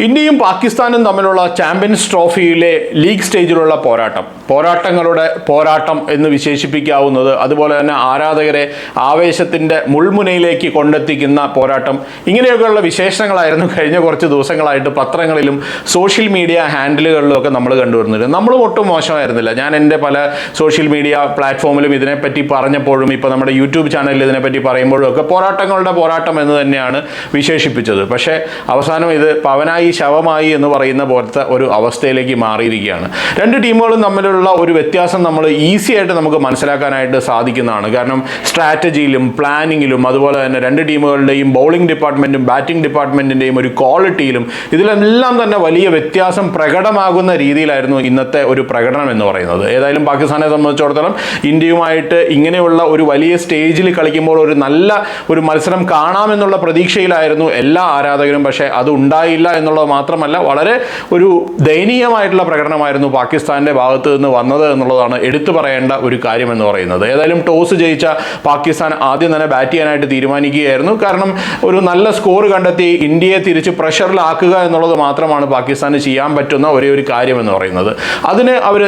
ഇന്ത്യയും പാകിസ്ഥാനും തമ്മിലുള്ള ചാമ്പ്യൻസ് ട്രോഫിയിലെ ലീഗ് സ്റ്റേജിലുള്ള പോരാട്ടം. പോരാട്ടങ്ങളുടെ പോരാട്ടം എന്ന് വിശേഷിപ്പിക്കാവുന്നത് അതുപോലെ തന്നെ ആരാധകരെ ആവേശത്തിന്റെ മുൾമുനയിലേക്ക് കൊണ്ടെത്തിക്കുന്ന പോരാട്ടം. ഇങ്ങനെയൊക്കെയുള്ള വിശേഷങ്ങളായിരുന്നു കഴിഞ്ഞ കുറച്ച് ദിവസങ്ങളായിട്ട് പത്രങ്ങളിലും സോഷ്യൽ മീഡിയ ഹാൻഡിലുകളിലും ഒക്കെ നമ്മൾ കണ്ടുവരുന്നത്. നമ്മളും ഒട്ടും മോശമായിരുന്നില്ല. ഞാൻ എന്റെ പല സോഷ്യൽ മീഡിയ പ്ലാറ്റ്ഫോമിലും ഇതിനെപ്പറ്റി പറഞ്ഞപ്പോഴും ഇപ്പോൾ നമ്മുടെ യൂട്യൂബ് ചാനലിൽ ഇതിനെപ്പറ്റി പറയുമ്പോഴും ഒക്കെ പോരാട്ടങ്ങളുടെ പോരാട്ടം എന്ന് തന്നെയാണ് വിശേഷിപ്പിച്ചത്. പക്ഷേ അവസാനം ഇത് പവനായി ശവമായി എന്ന് പറയുന്ന പോലത്തെ ഒരു അവസ്ഥയിലേക്ക് മാറിയിരിക്കുകയാണ്. രണ്ട് ടീമുകളും തമ്മിലുള്ള ഒരു വ്യത്യാസം നമ്മൾ ഈസി ആയിട്ട് നമുക്ക് മനസ്സിലാക്കാനായിട്ട് സാധിക്കുന്നതാണ്. കാരണം സ്ട്രാറ്റജിയിലും പ്ലാനിങ്ങിലും അതുപോലെ തന്നെ രണ്ട് ടീമുകളുടെയും ബൗളിംഗ് ഡിപ്പാർട്ട്മെന്റും ബാറ്റിംഗ് ഡിപ്പാർട്ട്മെന്റിന്റെയും ഒരു ക്വാളിറ്റിയിലും ഇതിലെല്ലാം തന്നെ വലിയ വ്യത്യാസം പ്രകടമാകുന്ന രീതിയിലായിരുന്നു ഇന്നത്തെ ഒരു പ്രകടനം എന്ന് പറയുന്നത്. ഏതായാലും പാകിസ്ഥാനെ സംബന്ധിച്ചിടത്തോളം ഇന്ത്യയുമായിട്ട് ഇങ്ങനെയുള്ള ഒരു വലിയ സ്റ്റേജിൽ കളിക്കുമ്പോൾ ഒരു നല്ല ഒരു മത്സരം കാണാമെന്നുള്ള പ്രതീക്ഷയിലായിരുന്നു എല്ലാ ആരാധകരും. പക്ഷേ അത് ഉണ്ടായില്ല എന്നുള്ളത് മാത്രമല്ല വളരെ ഒരു ദയനീയമായിട്ടുള്ള പ്രകടനമായിരുന്നു പാകിസ്ഥാന്റെ ഭാഗത്ത് നിന്ന് വന്നത് എന്നുള്ളതാണ് എടുത്തു പറയേണ്ട ഒരു കാര്യം എന്ന് പറയുന്നത്. ഏതായാലും ടോസ് ജയിച്ച പാകിസ്ഥാൻ ആദ്യം തന്നെ ബാറ്റ് ചെയ്യാനായിട്ട് തീരുമാനിക്കുകയായിരുന്നു. കാരണം ഒരു നല്ല സ്കോർ കണ്ടെത്തി ഇന്ത്യയെ തിരിച്ച് പ്രഷറിലാക്കുക എന്നുള്ളത് മാത്രമാണ് പാകിസ്ഥാന് ചെയ്യാൻ പറ്റുന്ന ഒരേ ഒരു കാര്യം എന്ന് പറയുന്നത്. അതിന് അവർ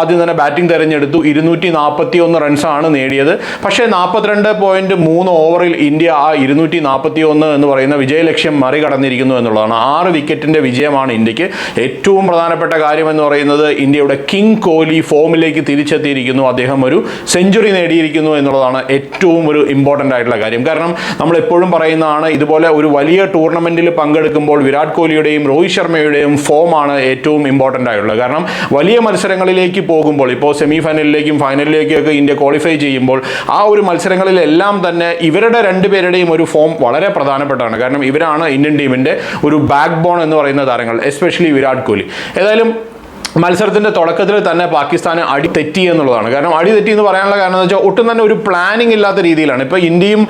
ആദ്യം തന്നെ ബാറ്റിംഗ് തിരഞ്ഞെടുത്തു. ഇരുന്നൂറ്റി നാൽപ്പത്തി ഒന്ന് റൺസാണ് നേടിയത്. പക്ഷേ നാൽപ്പത്തിരണ്ട് പോയിന്റ് മൂന്ന് ഓവറിൽ ഇന്ത്യ ആ ഇരുന്നൂറ്റി നാൽപ്പത്തി ഒന്ന് എന്ന് പറയുന്ന വിജയലക്ഷ്യം മറികടന്നിരിക്കുന്നു എന്നുള്ളതാണ്. ആറ് വിക്കറ്റിന്റെ വിജയമാണ് ഇന്ത്യയ്ക്ക്. ഏറ്റവും പ്രധാനപ്പെട്ട കാര്യമെന്ന് പറയുന്നത് ഇന്ത്യയുടെ കിങ് കോഹ്ലി ഫോമിലേക്ക് തിരിച്ചെത്തിയിരിക്കുന്നു. അദ്ദേഹം ഒരു സെഞ്ചുറി നേടിയിരിക്കുന്നു എന്നുള്ളതാണ് ഏറ്റവും ഒരു ഇമ്പോർട്ടന്റ് ആയിട്ടുള്ള കാര്യം. കാരണം നമ്മൾ എപ്പോഴും പറയുന്നതാണ് ഇതുപോലെ ഒരു വലിയ ടൂർണമെന്റിൽ പങ്കെടുക്കുമ്പോൾ വിരാട് കോഹ്ലിയുടെയും രോഹിത് ശർമ്മയുടെയും ഫോമാണ് ഏറ്റവും ഇമ്പോർട്ടന്റ് ആയിട്ടുള്ളത്. കാരണം വലിയ മത്സരങ്ങളിലേക്ക് പോകുമ്പോൾ ഇപ്പോൾ സെമി ഫൈനലിലേക്കും ഫൈനലിലേക്കൊക്കെ ഇന്ത്യ ക്വാളിഫൈ ചെയ്യുമ്പോൾ ആ ഒരു മത്സരങ്ങളിലെല്ലാം തന്നെ ഇവരുടെ രണ്ടുപേരുടെയും ഒരു ഫോം വളരെ പ്രധാനപ്പെട്ടാണ് കാരണം ഇവരാണ് ഇന്ത്യൻ ടീമിന്റെ ഒരു ബാക്ക് ബോൺ എന്ന് പറയുന്ന താരങ്ങൾ എസ്പെഷ്യലി വിരാട് കോഹ്ലി. ഏതായാലും മത്സരത്തിന്റെ തുടക്കത്തിൽ തന്നെ പാകിസ്ഥാന് അടി തെറ്റി എന്നുള്ളതാണ്. കാരണം അടി തെറ്റി എന്ന് പറയാനുള്ള കാരണം എന്ന് വെച്ചാൽ ഒട്ടും തന്നെ ഒരു പ്ലാനിംഗ് ഇല്ലാത്ത രീതിയിലാണ്. ഇപ്പോൾ ഇന്ത്യയും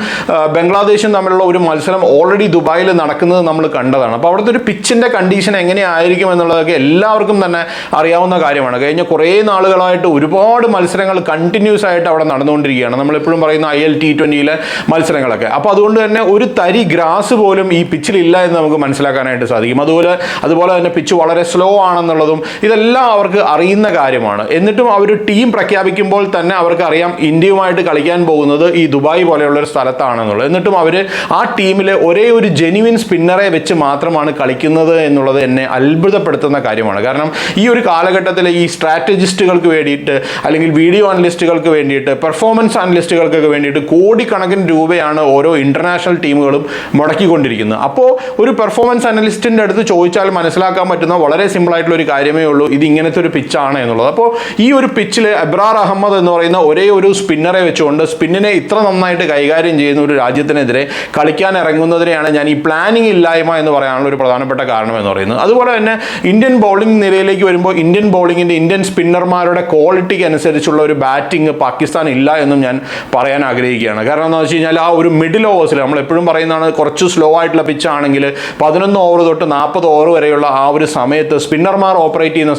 ബംഗ്ലാദേശും തമ്മിലുള്ള ഒരു മത്സരം ഓൾറെഡി ദുബായിൽ നടക്കുന്നത് നമ്മൾ കണ്ടതാണ്. അപ്പോൾ അവിടുത്തെ ഒരു പിച്ചിന്റെ കണ്ടീഷൻ എങ്ങനെയായിരിക്കും എന്നുള്ളതൊക്കെ എല്ലാവർക്കും തന്നെ അറിയാവുന്ന കാര്യമാണ്. കഴിഞ്ഞ കുറേ നാളുകളായിട്ട് ഒരുപാട് മത്സരങ്ങൾ കണ്ടിന്യൂസ് ആയിട്ട് അവിടെ നടന്നുകൊണ്ടിരിക്കുകയാണ്. നമ്മൾ എപ്പോഴും പറയുന്ന ഐ എൽ ടി ട്വന്റിയിലെ മത്സരങ്ങളൊക്കെ. അപ്പോൾ അതുകൊണ്ട് തന്നെ ഒരു തരി ഗ്രാസ് പോലും ഈ പിച്ചിലില്ല എന്ന് നമുക്ക് മനസ്സിലാക്കാനായിട്ട് സാധിക്കും. അതുപോലെ അതുപോലെ തന്നെ പിച്ച് വളരെ സ്ലോ ആണെന്നുള്ളതും ഇതെല്ലാം അവർക്ക് അറിയുന്ന കാര്യമാണ്. എന്നിട്ടും അവർ ടീം പ്രഖ്യാപിക്കുമ്പോൾ തന്നെ അവർക്ക് അറിയാം ഇന്ത്യയുമായിട്ട് കളിക്കാൻ പോകുന്നത് ഈ ദുബായ് പോലെയുള്ള ഒരു സ്ഥലത്താണെന്നുള്ളത്. എന്നിട്ടും അവർ ആ ടീമിലെ ഒരേ ഒരു ജെന്യുവിൻ സ്പിന്നറെ വെച്ച് മാത്രമാണ് കളിക്കുന്നത് എന്നുള്ളത് എന്നെ അത്ഭുതപ്പെടുത്തുന്ന കാര്യമാണ്. കാരണം ഈ ഒരു കാലഘട്ടത്തിൽ ഈ സ്ട്രാറ്റജിസ്റ്റുകൾക്ക് വേണ്ടിയിട്ട് അല്ലെങ്കിൽ വീഡിയോ അനലിസ്റ്റുകൾക്ക് വേണ്ടിയിട്ട് പെർഫോമൻസ് അനലിസ്റ്റുകൾക്കൊക്കെ വേണ്ടിയിട്ട് കോടിക്കണക്കിന് രൂപയാണ് ഓരോ ഇന്റർനാഷണൽ ടീമുകളും മുടക്കിക്കൊണ്ടിരിക്കുന്നത്. അപ്പോൾ ഒരു പെർഫോമൻസ് അനലിസ്റ്റിന്റെ അടുത്ത് ചോദിച്ചാൽ മനസ്സിലാക്കാൻ പറ്റുന്ന വളരെ സിമ്പിൾ ആയിട്ടുള്ള ഒരു കാര്യമേ ഉള്ളൂ. ഇത് ഇങ്ങനത്തെ ഒരു പിച്ചാണ് എന്നുള്ളത്. അപ്പോൾ ഈ ഒരു പിച്ചിൽ അബ്രാർ അഹമ്മദ് എന്ന് പറയുന്ന ഒരേ ഒരു സ്പിന്നറെ വെച്ചുകൊണ്ട് സ്പിന്നിനെ ഇത്ര നന്നായിട്ട് കൈകാര്യം ചെയ്യുന്ന ഒരു രാജ്യത്തിനെതിരെ കളിക്കാൻ ഇറങ്ങുന്നതിനെയാണ് ഞാൻ ഈ പ്ലാനിങ് ഇല്ലായ്മ എന്ന് പറയാനുള്ള ഒരു പ്രധാനപ്പെട്ട കാരണം എന്ന് പറയുന്നത്. അതുപോലെ തന്നെ ഇന്ത്യൻ ബൗളിംഗ് നിരയിലേക്ക് വരുമ്പോൾ ഇന്ത്യൻ ബൗളിങ്ങിന്റെ ഇന്ത്യൻ സ്പിന്നർമാരുടെ ക്വാളിറ്റിക്ക് അനുസരിച്ചുള്ള ഒരു ബാറ്റിംഗ് പാകിസ്ഥാൻ ഇല്ല എന്നും ഞാൻ പറയാൻ ആഗ്രഹിക്കുകയാണ്. കാരണം എന്താണെന്ന് വെച്ച് കഴിഞ്ഞാൽ ആ ഒരു മിഡിൽ ഓവേഴ്സിൽ നമ്മൾ എപ്പോഴും പറയുന്നതാണ് കുറച്ച് സ്ലോ ആയിട്ടുള്ള പിച്ചാണെങ്കിൽ പതിനൊന്ന് ഓവർ തൊട്ട് നാൽപ്പത് ഓവർ വരെയുള്ള ആ ഒരു സമയത്ത് സ്പിന്നർമാർ ഓപ്പറേറ്റ് ചെയ്യുന്ന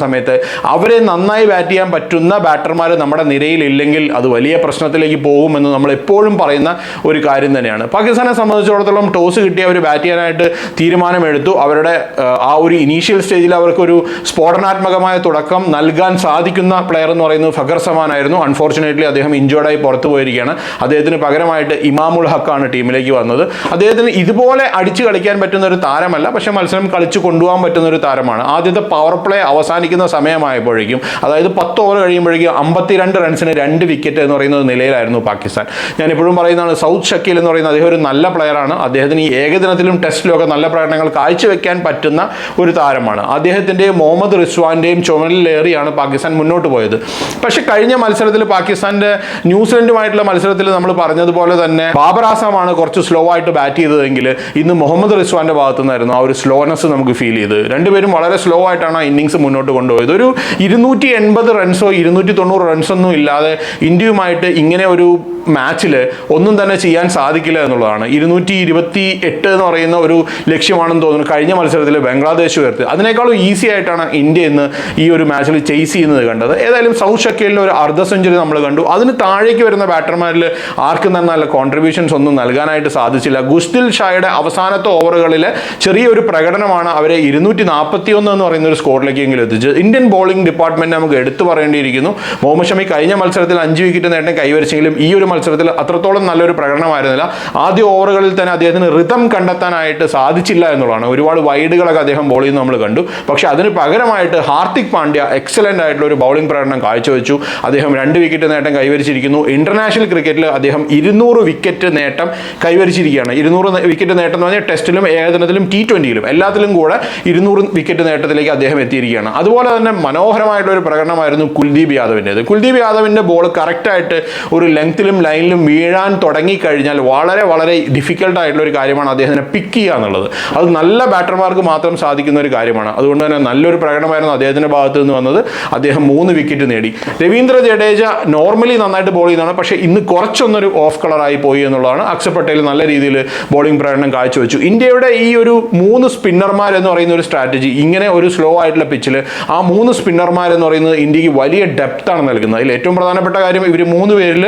അവരെ നന്നായി ബാറ്റ് ചെയ്യാൻ പറ്റുന്ന ബാറ്റർമാർ നമ്മുടെ നിരയിൽ ഇല്ലെങ്കിൽ അത് വലിയ പ്രശ്നത്തിലേക്ക് പോകുമെന്ന് നമ്മൾ എപ്പോഴും പറയുന്ന ഒരു കാര്യം തന്നെയാണ്. പാകിസ്ഥാനെ സംബന്ധിച്ചിടത്തോളം ടോസ് കിട്ടി അവർ ബാറ്റ് ചെയ്യാനായിട്ട് തീരുമാനമെടുത്തു. അവരുടെ ആ, ഒരു ഇനീഷ്യൽ സ്റ്റേജിൽ അവർക്കൊരു സ്ഫോടനാത്മകമായ തുടക്കം നൽകാൻ സാധിക്കുന്ന പ്ലെയർ എന്ന് പറയുന്നത് ഫഖർ സമാൻ ആയിരുന്നു. അൺഫോർച്ചുനേറ്റ്ലി അദ്ദേഹം ഇഞ്ചേർഡായി പുറത്തു പോയിരിക്കുകയാണ്. അദ്ദേഹത്തിന് പകരമായിട്ട് ഇമാമുൽ ഹക്കാണ് ടീമിലേക്ക് വന്നത്. അദ്ദേഹത്തിന് ഇതുപോലെ അടിച്ചു കളിക്കാൻ പറ്റുന്ന ഒരു താരമല്ല പക്ഷേ മത്സരം കളിച്ചു കൊണ്ടുപോകാൻ പറ്റുന്ന ഒരു താരമാണ്. ആദ്യത്തെ പവർ പ്ലേ അവസാനിക്കുന്ന സമയമായപ്പോഴേക്കും അതായത് പത്ത് ഓവർ കഴിയുമ്പോഴേക്കും അമ്പത്തിരണ്ട് റൺസിന് രണ്ട് വിക്കറ്റ് എന്ന് പറയുന്ന നിലയിലായിരുന്നു പാകിസ്ഥാൻ. ഞാൻ എപ്പോഴും പറയുന്നതാണ് സൗത്ത് ഷക്കീൽ എന്ന് പറയുന്ന അദ്ദേഹം ഒരു നല്ല പ്ലെയറാണ് അദ്ദേഹത്തിന് ഏകദിനത്തിലും ടെസ്റ്റിലും ഒക്കെ നല്ല പ്രകടനങ്ങൾ കാഴ്ചവെക്കാൻ പറ്റുന്ന ഒരു താരമാണ്. അദ്ദേഹത്തിന്റെയും മുഹമ്മദ് റിസ്വാന്റെയും ചുമലിലേറിയാണ് പാകിസ്ഥാൻ മുന്നോട്ട് പോയത്. പക്ഷേ കഴിഞ്ഞ മത്സരത്തിൽ പാകിസ്ഥാന്റെ ന്യൂസിലൻഡുമായിട്ടുള്ള മത്സരത്തിൽ നമ്മൾ പറഞ്ഞതുപോലെ തന്നെ ബാബർ ആസാമാണ് കുറച്ച് സ്ലോ ആയിട്ട് ബാറ്റ് ചെയ്തതെങ്കിൽ ഇന്ന് മുഹമ്മദ് റിസ്വാന്റെ ഭാഗത്തു നിന്നായിരുന്നു ആ ഒരു സ്ലോനെസ് നമുക്ക് ഫീൽ ചെയ്ത്. രണ്ടുപേരും വളരെ സ്ലോ ആയിട്ടാണ് ആ ഇന്നിങ്സ് മുന്നോട്ട് കൊണ്ടുപോയത്. കൊണ്ടുപോയത്. ഒരു ഇരുന്നൂറ്റി എൺപത് റൺസോ ഇരുന്നൂറ്റി തൊണ്ണൂറ് റൺസൊന്നും ഇല്ലാതെ ഇന്ത്യയുമായിട്ട് ഇങ്ങനെ ഒരു മാച്ചിൽ ഒന്നും തന്നെ ചെയ്യാൻ സാധിക്കില്ല എന്നുള്ളതാണ്. ഇരുന്നൂറ്റി ഇരുപത്തി എട്ട് എന്ന് പറയുന്ന ഒരു ലക്ഷ്യമാണെന്ന് തോന്നുന്നു കഴിഞ്ഞ മത്സരത്തിൽ ബംഗ്ലാദേശ് ഉയർത്തി അതിനേക്കാളും ഈസി ആയിട്ടാണ് ഇന്ത്യ ഇന്ന് ഈ ഒരു മാച്ചിൽ ചേസ് ചെയ്യുന്നത് കണ്ടത്. ഏതായാലും സൗത്ത് ഷക്കേലിന്റെ ഒരു അർദ്ധ സെഞ്ചുറി നമ്മൾ കണ്ടു. അതിന് താഴേക്ക് വരുന്ന ബാറ്റർമാരിൽ ആർക്കും തന്നെ നല്ല കോൺട്രിബ്യൂഷൻസ് ഒന്നും നൽകാനായിട്ട് സാധിച്ചില്ല. ഗുസ്തിൽ ഷായുടെ അവസാനത്തെ ഓവറുകളിൽ ചെറിയൊരു പ്രകടനമാണ് അവരെ ഇരുന്നൂറ്റി നാൽപ്പത്തി ഒന്ന് എന്ന് പറയുന്ന ഒരു സ്കോറിലേക്കെങ്കിലും എത്തിച്ചത് ഇന്ത്യൻ ബോളിംഗ് ഡിപ്പാർട്ട്മെന്റ് നമുക്ക് എടുത്തു പറയേണ്ടിയിരിക്കുന്നു. മുഹമ്മദ് ഷമി കഴിഞ്ഞ മത്സരത്തിൽ അഞ്ച് വിക്കറ്റ് നേട്ടം കൈവരിച്ചെങ്കിലും ഈ ഒരു മത്സരത്തിൽ അത്രത്തോളം നല്ലൊരു പ്രകടനമായിരുന്നില്ല. ആദ്യ ഓവറുകളിൽ തന്നെ അദ്ദേഹത്തിന് ഋതം കണ്ടെത്താനായിട്ട് സാധിച്ചില്ല എന്നുള്ളതാണ്. ഒരുപാട് വൈഡുകളൊക്കെ അദ്ദേഹം ബോൾ ചെയ്യുന്നത് നമ്മൾ കണ്ടു. പക്ഷെ അതിന് പകരമായിട്ട് ഹാർദിക് പാണ്ഡ്യ എക്സലന്റ് ആയിട്ടുള്ള ഒരു ബൗളിംഗ് പ്രകടനം കാഴ്ചവെച്ചു. അദ്ദേഹം രണ്ട് വിക്കറ്റ് നേട്ടം കൈവരിച്ചിരിക്കുന്നു. ഇന്റർനാഷണൽ ക്രിക്കറ്റിൽ അദ്ദേഹം ഇരുന്നൂറ് വിക്കറ്റ് നേട്ടം കൈവരിച്ചിരിക്കുകയാണ്. ഇരുന്നൂറ് വിക്കറ്റ് നേട്ടം എന്ന് പറഞ്ഞാൽ ടെസ്റ്റിലും ഏകദിനത്തിലും ടി ട്വന്റിയിലും എല്ലാത്തിലും കൂടെ ഇരുന്നൂറ് വിക്കറ്റ് നേട്ടത്തിലേക്ക് അദ്ദേഹം എത്തിയിരിക്കുകയാണ്. അതുപോലെ തന്നെ മനോഹരമായിട്ടുള്ള ഒരു പ്രകടനമായിരുന്നു കുൽദീപ് യാദവിന്റെത് കുൽദീപ് യാദവിന്റെ ബോൾ കറക്റ്റായിട്ട് ഒരു ലെങ്ത്തിലും ലൈനിലും വീഴാൻ തുടങ്ങിക്കഴിഞ്ഞാൽ വളരെ വളരെ ഡിഫിക്കൽട്ടായിട്ടുള്ള ഒരു കാര്യമാണ് അദ്ദേഹത്തിനെ പിക്ക് ചെയ്യുക എന്നുള്ളത്. അത് നല്ല ബാറ്റർമാർക്ക് മാത്രം സാധിക്കുന്ന ഒരു കാര്യമാണ്. അതുകൊണ്ട് തന്നെ നല്ലൊരു പ്രകടനമായിരുന്നു അദ്ദേഹത്തിന്റെ ഭാഗത്ത് നിന്ന് വന്നത്. അദ്ദേഹം മൂന്ന് വിക്കറ്റ് നേടി. രവീന്ദ്ര ജഡേജ നോർമലി നന്നായിട്ട് ബോൾ ചെയ്യുന്നതാണ്. പക്ഷേ ഇന്ന് കുറച്ചൊന്നൊരു ഓഫ് കളറായി പോയി എന്നുള്ളതാണ്. അക്ഷർ പട്ടേൽ നല്ല രീതിയിൽ ബോളിംഗ് പ്രകടനം കാഴ്ചവെച്ചു. ഇന്ത്യയുടെ ഈ ഒരു മൂന്ന് സ്പിന്നർമാർ എന്ന് പറയുന്ന ഒരു സ്ട്രാറ്റജി ഇങ്ങനെ ഒരു സ്ലോ ആയിട്ടുള്ള പിച്ചിൽ ആ മൂന്ന് സ്പിന്നർമാരെന്ന് പറയുന്നത് ഇന്ത്യയ്ക്ക് വലിയ ഡെപ്താണ് നൽകുന്നത്. അതിൽ ഏറ്റവും പ്രധാനപ്പെട്ട കാര്യം ഇവർ മൂന്ന് പേരിൽ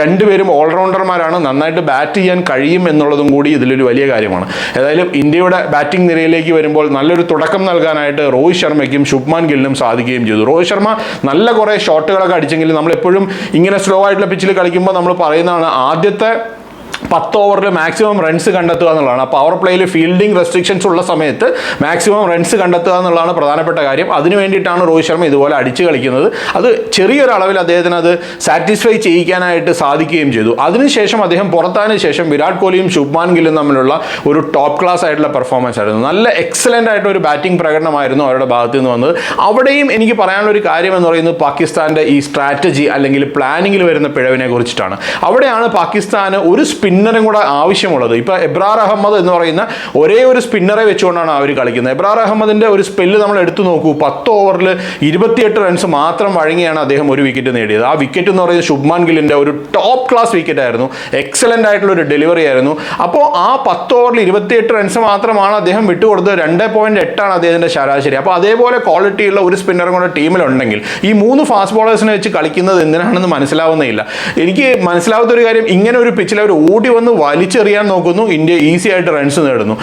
രണ്ടുപേരും ഓൾറൗണ്ടർമാരാണ് നന്നായിട്ട് ബാറ്റ് ചെയ്യാൻ കഴിയും എന്നുള്ളതും കൂടി ഇതിലൊരു വലിയ കാര്യമാണ്. ഏതായാലും ഇന്ത്യയുടെ ബാറ്റിംഗ് നിരയിലേക്ക് വരുമ്പോൾ നല്ലൊരു തുടക്കം നൽകാനായിട്ട് രോഹിത് ശർമ്മയ്ക്കും ശുഭ്മാൻ ഗില്ലിനും സാധിക്കുകയും ചെയ്തു. രോഹിത് ശർമ്മ നല്ല കുറേ ഷോട്ടുകളൊക്കെ അടിച്ചെങ്കിലും നമ്മളെപ്പോഴും ഇങ്ങനെ സ്ലോ ആയിട്ടുള്ള പിച്ചിൽ കളിക്കുമ്പോൾ നമ്മൾ പറയുന്നതാണ് ആദ്യത്തെ പത്ത് ഓവറിൽ മാക്സിമം റൺസ് കണ്ടെത്തുക എന്നുള്ളതാണ്. പവർ പ്ലേയിൽ ഫീൽഡിംഗ് റെസ്ട്രിക്ഷൻസ് ഉള്ള സമയത്ത് മാക്സിമം റൺസ് കണ്ടെത്തുക എന്നുള്ളതാണ് പ്രധാനപ്പെട്ട കാര്യം. അതിന് വേണ്ടിയിട്ടാണ് രോഹിത് ശർമ്മ ഇതുപോലെ അടിച്ചു കളിക്കുന്നത്. അത് ചെറിയൊരു അളവിൽ അദ്ദേഹത്തിന് അത് സാറ്റിസ്ഫൈ ചെയ്യിക്കാനായിട്ട് സാധിക്കുകയും ചെയ്തു. അതിനുശേഷം അദ്ദേഹം പുറത്തായതിനു ശേഷം വിരാട് കോഹ്ലിയും ശുഭ്മാൻ ഗില്ലും തമ്മിലുള്ള ഒരു ടോപ്പ് ക്ലാസ് ആയിട്ടുള്ള പെർഫോമൻസ് ആയിരുന്നു. നല്ല എക്സലന്റ് ആയിട്ട് ഒരു ബാറ്റിംഗ് പ്രകടനമായിരുന്നു അവരുടെ ഭാഗത്ത് നിന്ന് വന്നത്. അവിടെയും എനിക്ക് പറയാനുള്ള ഒരു കാര്യം എന്ന് പറയുന്നത് പാകിസ്ഥാന്റെ ഈ സ്ട്രാറ്റജി അല്ലെങ്കിൽ പ്ലാനിങ്ങിൽ വരുന്ന പിഴവിനെ കുറിച്ചിട്ടാണ്. അവിടെയാണ് പാകിസ്ഥാന് ഒരു സ്പിന്നറും കൂടെ ആവശ്യമുള്ളത്. ഇപ്പോൾ എബ്രാർ അഹമ്മദ് എന്ന് പറയുന്ന ഒരേ ഒരു സ്പിന്നറെ വെച്ചുകൊണ്ടാണ് അവർ കളിക്കുന്നത്. എബ്രാർ അഹമ്മദിന്റെ ഒരു സ്പെല്ല് നമ്മൾ എടുത്തു നോക്കൂ. പത്ത് ഓവറിൽ ഇരുപത്തിയെട്ട് റൺസ് മാത്രം വഴങ്ങിയാണ് അദ്ദേഹം ഒരു വിക്കറ്റ് നേടിയത്. ആ വിക്കറ്റ് എന്ന് പറയുന്നത് ശുഭ്മാൻ ഗില്ലിന്റെ ഒരു ടോപ്പ് ക്ലാസ് വിക്കറ്റ് ആയിരുന്നു. എക്സലന്റ് ആയിട്ടുള്ള ഒരു ഡെലിവറി ആയിരുന്നു. അപ്പോൾ ആ പത്ത് ഓവറിൽ ഇരുപത്തിയെട്ട് റൺസ് മാത്രമാണ് അദ്ദേഹം വിട്ടുകൊടുത്തത്. രണ്ട് പോയിന്റ് എട്ടാണ് അദ്ദേഹത്തിന്റെ ശരാശരി. അപ്പോൾ അതേപോലെ ക്വാളിറ്റിയുള്ള ഒരു സ്പിന്നറും കൂടെ ടീമിലുണ്ടെങ്കിൽ ഈ മൂന്ന് ഫാസ്റ്റ് ബോളേഴ്സിനെ വെച്ച് കളിക്കുന്നത് എന്തിനാണെന്ന് മനസ്സിലാവുന്നില്ല എനിക്ക് മനസ്സിലാവാത്ത ഒരു കാര്യം ഇങ്ങനെ ഒരു പിച്ചിൽ അവർ ഓടി വന്ന് വലിച്ചെറിയാൻ നോക്കുന്നു. ഇന്ത്യ ഈസി ആയിട്ട് റൺസ് നേടുന്നു.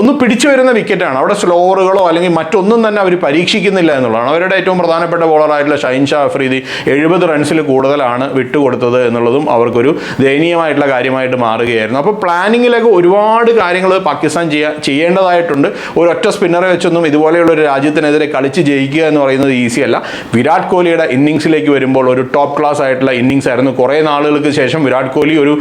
ഒന്ന് പിടിച്ചു വരുന്ന വിക്കറ്റാണ് അവിടെ സ്ലോവറുകളോ അല്ലെങ്കിൽ മറ്റൊന്നും തന്നെ അവർ പരീക്ഷിക്കുന്നില്ല എന്നുള്ളതാണ്. അവരുടെ ഏറ്റവും പ്രധാനപ്പെട്ട ബോളറായിട്ടുള്ള ഷൈൻ ഷാ അഫ്രീദി എഴുപത് റൺസിൽ കൂടുതലാണ് വിട്ടുകൊടുത്തത് എന്നുള്ളതും അവർക്കൊരു ദയനീയമായിട്ടുള്ള കാര്യമായിട്ട് മാറുകയായിരുന്നു. അപ്പോൾ പ്ലാനിങ്ങിലൊക്കെ ഒരുപാട് കാര്യങ്ങൾ പാകിസ്ഥാൻ ചെയ്യാ ചെയ്യേണ്ടതായിട്ടുണ്ട്. ഒരൊറ്റ സ്പിന്നറെ വെച്ചൊന്നും ഇതുപോലെയുള്ള ഒരു രാജ്യത്തിനെതിരെ കളിച്ച് ജയിക്കുക എന്ന് പറയുന്നത് ഈസി അല്ല. വിരാട് കോഹ്ലിയുടെ ഇന്നിങ്സിലേക്ക് വരുമ്പോൾ ഒരു ടോപ്പ് ക്ലാസ് ആയിട്ടുള്ള ഇന്നിങ്സ് ആയിരുന്നു. കുറേ നാളുകൾക്ക് ശേഷം വിരാട് കോഹ്ലി ഒരു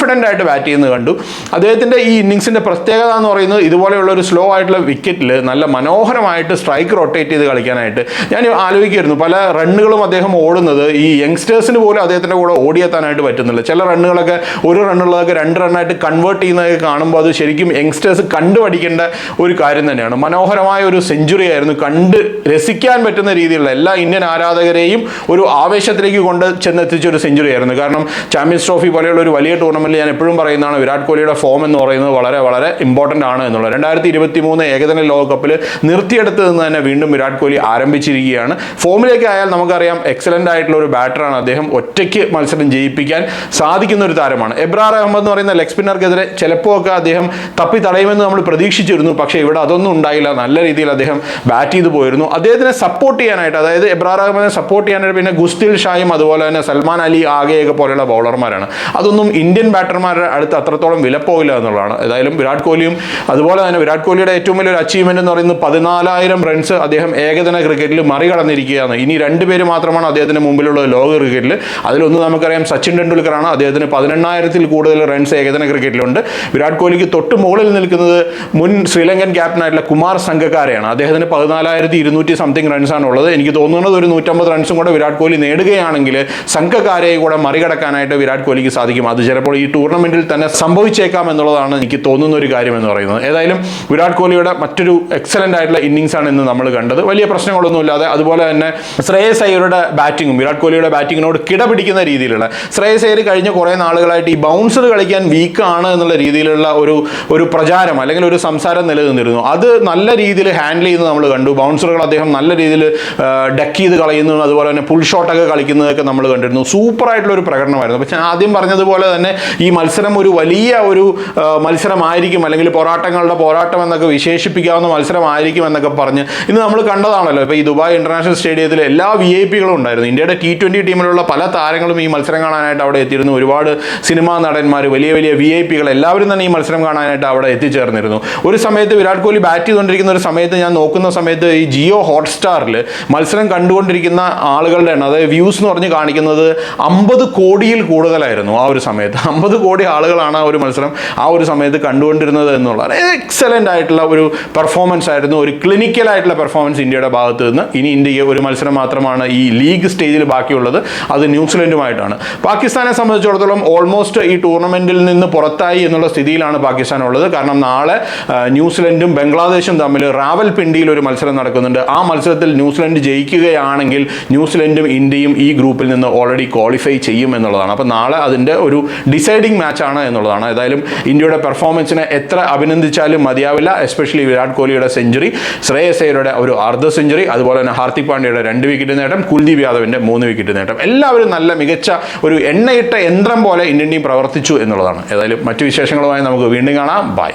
കോൺഫിഡന്റ് ആയിട്ട് ബാറ്റ് ചെയ്യുന്നത് കണ്ടു. അദ്ദേഹത്തിന്റെ ഈ ഇന്നിങ്സിന്റെ പ്രത്യേകത എന്ന് പറയുന്നത് ഇതുപോലെയുള്ള ഒരു സ്ലോ ആയിട്ടുള്ള വിക്കറ്റിൽ നല്ല മനോഹരമായിട്ട് സ്ട്രൈക്ക് റൊട്ടേറ്റ് ചെയ്ത് കളിക്കാനായിട്ട്. ഞാൻ ആലോചിക്കായിരുന്നു പല റണ്ണുകളും അദ്ദേഹം ഓടുന്നത് ഈ യങ്സ്റ്റേഴ്സിന് പോലും അദ്ദേഹത്തിന്റെ കൂടെ ഓടിയെത്താനായിട്ട് പറ്റുന്നില്ല. ചില റണ്ണുകളൊക്കെ ഒരു റണ്ണുള്ളതൊക്കെ രണ്ട് റണ്ണായിട്ട് കൺവേർട്ട് ചെയ്യുന്നതൊക്കെ കാണുമ്പോൾ അത് ശരിക്കും യങ്സ്റ്റേഴ്സ് കണ്ടുപഠിക്കേണ്ട ഒരു കാര്യം തന്നെയാണ്. മനോഹരമായ ഒരു സെഞ്ചുറി ആയിരുന്നു. കണ്ട് രസിക്കാൻ പറ്റുന്ന രീതിയിലുള്ള എല്ലാ ഇന്ത്യൻ ആരാധകരെയും ഒരു ആവേശത്തിലേക്ക് കൊണ്ട് ചെന്നെത്തിച്ച ഒരു സെഞ്ചുറി ആയിരുന്നു. കാരണം ചാമ്പ്യൻസ് ട്രോഫി പോലെയുള്ള ഒരു വലിയ ടൂർണമെന്റിൽ ഞാൻ എപ്പോഴും പറയുന്നതാണ് വിരാട് കോഹ്ലിയുടെ ഫോം എന്ന് പറയുന്നത് വളരെ വളരെ ഇമ്പോർട്ടന്റ് ആണ് എന്നുള്ളത്. രണ്ടായിരത്തി ഇരുപത്തി മൂന്ന് ഏകദിന ലോകകപ്പിൽ നിർത്തിയെടുത്ത് നിന്ന് തന്നെ വീണ്ടും വിരാട് കോഹ്ലി ആരംഭിച്ചിരിക്കുകയാണ്. ഫോമിലേക്ക് ആയാൽ നമുക്കറിയാം എക്സലന്റ് ആയിട്ടുള്ള ഒരു ബാറ്ററാണ് അദ്ദേഹം ഒറ്റയ്ക്ക് മത്സരം ജയിപ്പിക്കാൻ സാധിക്കുന്ന ഒരു താരമാണ്. എബ്രാർ അഹമ്മദ് എന്ന് പറയുന്ന ലെഗ് സ്പിന്നർക്കെതിരെ ചിലപ്പോൾ ഒക്കെ അദ്ദേഹം തപ്പി തടയുമെന്ന് നമ്മൾ പ്രതീക്ഷിച്ചിരുന്നു. പക്ഷേ ഇവിടെ അതൊന്നും ഉണ്ടായില്ല. നല്ല രീതിയിൽ അദ്ദേഹം ബാറ്റ് ചെയ്തു പോയിരുന്നു. അദ്ദേഹത്തിനെ സപ്പോർട്ട് ചെയ്യാനായിട്ട് അതായത് എബ്രാർ അഹമ്മദിനെ സപ്പോർട്ട് ചെയ്യാനായിട്ട് പിന്നെ ഗുസ്തിൽ ഷായും അതുപോലെ തന്നെ സൽമാൻ അലി ആകെയൊക്കെ പോലെയുള്ള ബൗളർമാരാണ് അതൊന്നും ഇന്ത്യൻ ബാറ്റർമാരുടെ അടുത്ത് അത്രത്തോളം വിലപ്പോവില്ല എന്നുള്ളതാണ്. ഏതായാലും വിരാട് കോഹ്ലിയും അതുപോലെ തന്നെ വിരാട് കോഹ്ലിയുടെ ഏറ്റവും വലിയൊരു അച്ചീവ്മെന്റ് എന്ന് പറയുന്നത് പതിനാലായിരം റൺസ് അദ്ദേഹം ഏകദിന ക്രിക്കറ്റിൽ മറികടന്നിരിക്കുകയാണ്. ഇനി രണ്ട് പേര് മാത്രമാണ് അദ്ദേഹത്തിന് മുമ്പിലുള്ള ലോക ക്രിക്കറ്റിൽ അതിലൊന്ന് നമുക്കറിയാം സച്ചിൻ ടെണ്ടുൽക്കറാണ്. അദ്ദേഹത്തിന് പതിനെണ്ണായിരത്തിൽ കൂടുതൽ റൺസ് ഏകദിന ക്രിക്കറ്റിലുണ്ട് വിരാട് കോഹ്ലിക്ക് തൊട്ട് മുകളിൽ നിൽക്കുന്നത് മുൻ ശ്രീലങ്കൻ ക്യാപ്റ്റനായിട്ടുള്ള കുമാർ സംഘക്കാരെയാണ് അദ്ദേഹത്തിന് പതിനാലായിരത്തി ഇരുന്നൂറ്റി സംതിങ് റൺസാണ് ഉള്ളത്. എനിക്ക് തോന്നുന്നത് ഒരു നൂറ്റമ്പത് റൺസും കൂടെ വിരാട് കോഹ്ലി നേടുകയാണെങ്കിൽ സംഘക്കാരെ കൂടെ മറികടക്കാനായിട്ട് വിരാട് കോഹ്ലിക്ക് സാധിക്കും. അത് ചിലപ്പോൾ ഈ ടൂർണമെന്റിൽ തന്നെ സംഭവിച്ചേക്കാം എന്നുള്ളതാണ് എനിക്ക് തോന്നുന്ന ഒരു കാര്യം എന്ന് പറയുന്നത്. ഏതായാലും വിരാട് കോഹ്ലിയുടെ മറ്റൊരു എക്സലന്റ് ആയിട്ടുള്ള ഇന്നിങ്സ് ആണ് ഇന്ന് നമ്മൾ കണ്ടത്. വലിയ പ്രശ്നങ്ങളൊന്നുമില്ലാതെ അതുപോലെ തന്നെ ശ്രേയസ് അയ്യരുടെ ബാറ്റിങ്ങും വിരാട് കോഹ്ലിയുടെ ബാറ്റിങ്ങിനോട് കിടപിടിക്കുന്ന രീതിയിലുള്ള ശ്രേയസ് അയ്യർ കഴിഞ്ഞ കുറേ നാളുകളായിട്ട് ഈ ബൗൺസർ കളിക്കാൻ വീക്ക് ആണ് എന്നുള്ള രീതിയിലുള്ള ഒരു ഒരു പ്രചാരം അല്ലെങ്കിൽ ഒരു സംസാരം നിലനിന്നിരുന്നു. അത് നല്ല രീതിയിൽ ഹാൻഡിൽ ചെയ്യുന്നത് നമ്മൾ കണ്ടു. ബൗൺസറുകൾ അദ്ദേഹം നല്ല രീതിയിൽ ഡക്ക് ചെയ്ത് കളയുന്നു അതുപോലെ തന്നെ പുൾ ഷോട്ടൊക്കെ കളിക്കുന്നതൊക്കെ നമ്മൾ കണ്ടിരുന്നു. സൂപ്പറായിട്ടുള്ള ഒരു പ്രകടനമായിരുന്നു. പക്ഷെ ആദ്യം പറഞ്ഞതുപോലെ തന്നെ ഈ മത്സരം ഒരു വലിയ ഒരു മത്സരമായിരിക്കും. അല്ലെങ്കിൽ പോരാട്ടങ്ങളുടെ പോരാട്ടം എന്നൊക്കെ വിശേഷിപ്പിക്കാവുന്ന മത്സരമായിരിക്കും എന്നൊക്കെ പറഞ്ഞ് ഇന്ന് നമ്മൾ കണ്ടതാണല്ലോ. ഇപ്പോൾ ഈ ദുബായ് ഇന്റർനാഷണൽ സ്റ്റേഡിയത്തിൽ എല്ലാ വി ഐ പികളും ഉണ്ടായിരുന്നു. ഇന്ത്യയുടെ ടി ട്വന്റി ടീമിലുള്ള പല താരങ്ങളും ഈ മത്സരം കാണാനായിട്ട് അവിടെ എത്തിയിരുന്നു. ഒരുപാട് സിനിമാ നടന്മാർ വലിയ വലിയ വി ഐ പികൾ എല്ലാവരും തന്നെ ഈ മത്സരം കാണാനായിട്ട് അവിടെ എത്തിച്ചേർന്നിരുന്നു. ഒരു സമയത്ത് വിരാട് കോഹ്ലി ബാറ്റ് ചെയ്തുകൊണ്ടിരിക്കുന്ന ഒരു സമയത്ത് ഞാൻ നോക്കുന്ന സമയത്ത് ഈ ജിയോ ഹോട്ട്സ്റ്റാറിൽ മത്സരം കണ്ടുകൊണ്ടിരിക്കുന്ന ആളുകളുടെ എണ്ണം അതായത് വ്യൂസ് എന്ന് പറഞ്ഞ് കാണിക്കുന്നത് അമ്പത് കോടിയിൽ കൂടുതലായിരുന്നു ആ ഒരു സമയത്ത്. അമ്പത് കോടി ആളുകളാണ് ആ ഒരു മത്സരം ആ ഒരു സമയത്ത് കണ്ടുകൊണ്ടിരുന്നത് എന്നുള്ളത് എക്സലന്റ് ആയിട്ടുള്ള ഒരു പെർഫോമൻസ് ആയിരുന്നു ഒരു ക്ലിനിക്കൽ ആയിട്ടുള്ള പെർഫോമൻസ് ഇന്ത്യയുടെ ഭാഗത്ത് നിന്ന്. ഇനി ഇന്ത്യയ്ക്ക് ഒരു മത്സരം മാത്രമാണ് ഈ ലീഗ് സ്റ്റേജിൽ ബാക്കിയുള്ളത് അത് ന്യൂസിലൻഡുമായിട്ടാണ്. പാകിസ്ഥാനെ സംബന്ധിച്ചിടത്തോളം ഓൾമോസ്റ്റ് ഈ ടൂർണമെന്റിൽ നിന്ന് പുറത്തായി എന്നുള്ള സ്ഥിതിയിലാണ് പാകിസ്ഥാൻ ഉള്ളത്. കാരണം നാളെ ന്യൂസിലൻഡും ബംഗ്ലാദേശും തമ്മിൽ റാവൽ പിണ്ടിയിൽ ഒരു മത്സരം നടക്കുന്നുണ്ട്. ആ മത്സരത്തിൽ ന്യൂസിലൻഡ് ജയിക്കുകയാണെങ്കിൽ ന്യൂസിലൻഡും ഇന്ത്യയും ഈ ഗ്രൂപ്പിൽ നിന്ന് ഓൾറെഡി ക്വാളിഫൈ ചെയ്യും എന്നുള്ളതാണ്. അപ്പോൾ നാളെ അതിന്റെ ഒരു ഡിസൈഡിങ് മാച്ചാണ് എന്നുള്ളതാണ്. ഏതായാലും ഇന്ത്യയുടെ പെർഫോമൻസിനെ എത്ര അഭിനന്ദിച്ചാലും മതിയാവില്ല എസ്പെഷ്യലി വിരാട് കോഹ്ലിയുടെ സെഞ്ചുറി ശ്രേയസ് അയ്യരുടെ ഒരു അർദ്ധ സെഞ്ചുറി അതുപോലെ തന്നെ ഹാർദിക് പാണ്ഡ്യയുടെ രണ്ട് വിക്കറ്റ് നേട്ടം കുൽദീപ് യാദവിന്റെ മൂന്ന് വിക്കറ്റ് നേട്ടം. എല്ലാവരും നല്ല മികച്ച ഒരു എണ്ണയിട്ട യന്ത്രം പോലെ ഇന്ത്യൻ ടീം പ്രവർത്തിച്ചു എന്നുള്ളതാണ്. ഏതായാലും മറ്റു വിശേഷങ്ങളുമായി നമുക്ക് വീണ്ടും കാണാം. ബൈ.